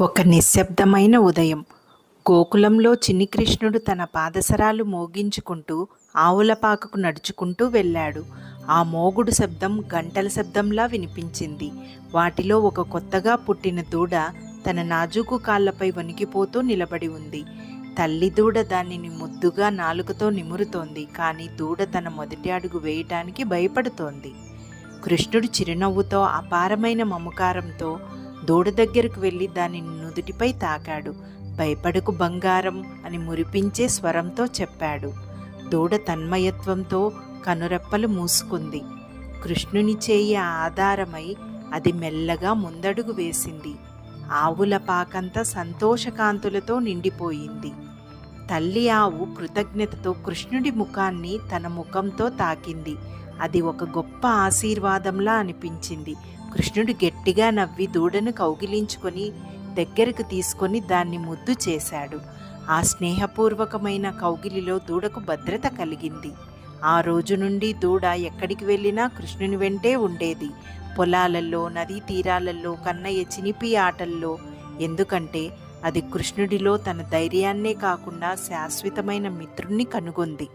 ఒక నిశ్శబ్దమైన ఉదయం. గోకులంలో చిన్ని కృష్ణుడు తన పాదసరాలు మోగించుకుంటూ ఆవులపాకకు నడుచుకుంటూ వెళ్ళాడు. ఆ మోగుడు శబ్దం గంటల శబ్దంలా వినిపించింది. వాటిలో ఒక కొత్తగా పుట్టిన దూడ తన నాజూకు కాళ్ళపై వణికిపోతూ నిలబడి ఉంది. తల్లి దూడ దానిని ముద్దుగా నాలుకతో నిమురుతోంది కానీ దూడ తన మొదటి అడుగు వేయటానికి భయపడుతోంది. కృష్ణుడు చిరునవ్వుతో అపారమైన మమకారంతో దూడ దగ్గరకు వెళ్ళి దాని నుదుటిపై తాకాడు. భయపడకు బంగారం అని మురిపించే స్వరంతో చెప్పాడు. దూడ తన్మయత్వంతో కనురెప్పలు మూసుకుంది. కృష్ణుని చేయి ఆధారమై అది మెల్లగా ముందడుగు వేసింది. ఆవుల పాకంతా సంతోషకాంతులతో నిండిపోయింది. తల్లి ఆవు కృతజ్ఞతతో కృష్ణుడి ముఖాన్ని తన ముఖంతో తాకింది. అది ఒక గొప్ప ఆశీర్వాదంలా అనిపించింది. కృష్ణుడు గట్టిగా నవ్వి దూడను కౌగిలించుకొని దగ్గరకు తీసుకొని దాన్ని ముద్దు చేశాడు. ఆ స్నేహపూర్వకమైన కౌగిలిలో దూడకు భద్రత కలిగింది. ఆ రోజు నుండి దూడ ఎక్కడికి వెళ్ళినా కృష్ణుని వెంటే ఉండేది. పొలాలలో నదీ తీరాలలో కన్నయ్య చినిపి ఆటల్లో. ఎందుకంటే అది కృష్ణుడిలో తన ధైర్యాన్నే కాకుండా శాశ్వతమైన మిత్రుణ్ణి కనుగొంది.